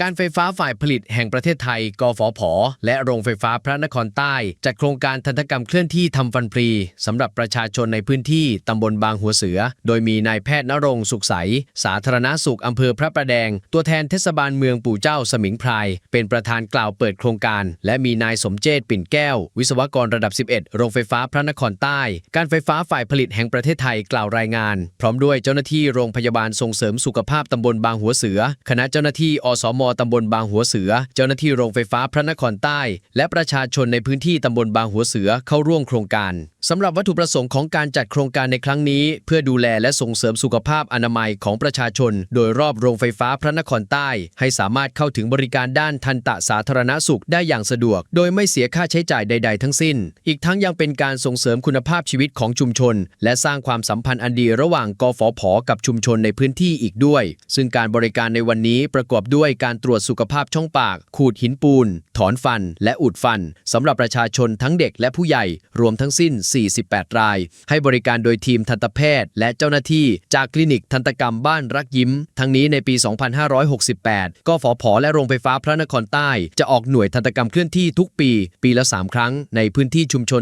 การไฟฟ้าฝ่ายผลิตแห่งประเทศไทย กฟผ และโรงไฟฟ้าพระนครใต้ จัดโครงการทันตกรรมเคลื่อนที่ทำฟันฟรีสำหรับประชาชนในพื้นที่ตำบลบางหัวเสือ โดยมีนายแพทย์นรงสุขใส สาธารณสุขอำเภอพระประแดง ตัวแทนเทศบาลเมืองปู่เจ้าสมิงพราย เป็นประธานกล่าวเปิดโครงการ และมีนายสมเจตปิ่นแก้ว วิศวกรระดับ 11 โรงไฟฟ้าพระนครใต้ การไฟฟ้าฝ่ายผลิตแห่งประเทศไทยกล่าวรายงาน พร้อมด้วยเจ้าหน้าที่โรงพยาบาลส่งเสริมสุขภาพตำบลบางหัวเสือ คณะเจ้าหน้าที่อสมตำบลบางหัวเสือ เจ้าหน้าที่โรงไฟฟ้าพระนครใต้ และประชาชนในพื้นที่ตำบลบางหัวเสือเข้าร่วมโครงการสำหรับวัตถุประสงค์ของการจัดโครงการในครั้งนี้ เพื่อดูแลและส่งเสริมสุขภาพอนามัยของประชาชน โดยรอบโรงไฟฟ้าพระนครใต้ ให้สามารถเข้าถึงบริการด้านทันตะสาธารณสุขได้อย่างสะดวก โดยไม่เสียค่าใช้จ่ายใด ๆ ทั้งสิ้น อีกทั้งยังเป็นการส่งเสริมคุณภาพชีวิตของชุมชน และสร้างความสัมพันธ์อันดีระหว่างกฟผกับชุมชนในพื้นที่อีกด้วย ซึ่งการบริการในวันนี้ประกอบด้วยการตรวจสุขภาพช่องปาก ขูดหินปูน ถอนฟัน และอุดฟันสำหรับประชาชนทั้งเด็กและผู้ใหญ่ รวมทั้งสิ้น 48 ราย ให้บริการโดยทีมทันตแพทย์ และเจ้าหน้าที่ จากคลินิกทันตกรรมบ้านรักยิ้ม ทั้งนี้ในปี 2568 ก็ฟผอและโรงไฟฟ้าพระนครใต้ จะออกหน่วยทันตกรรมเคลื่อนที่ทุกปี ปีละ 3 ครั้ง ในพื้นที่ชุมชน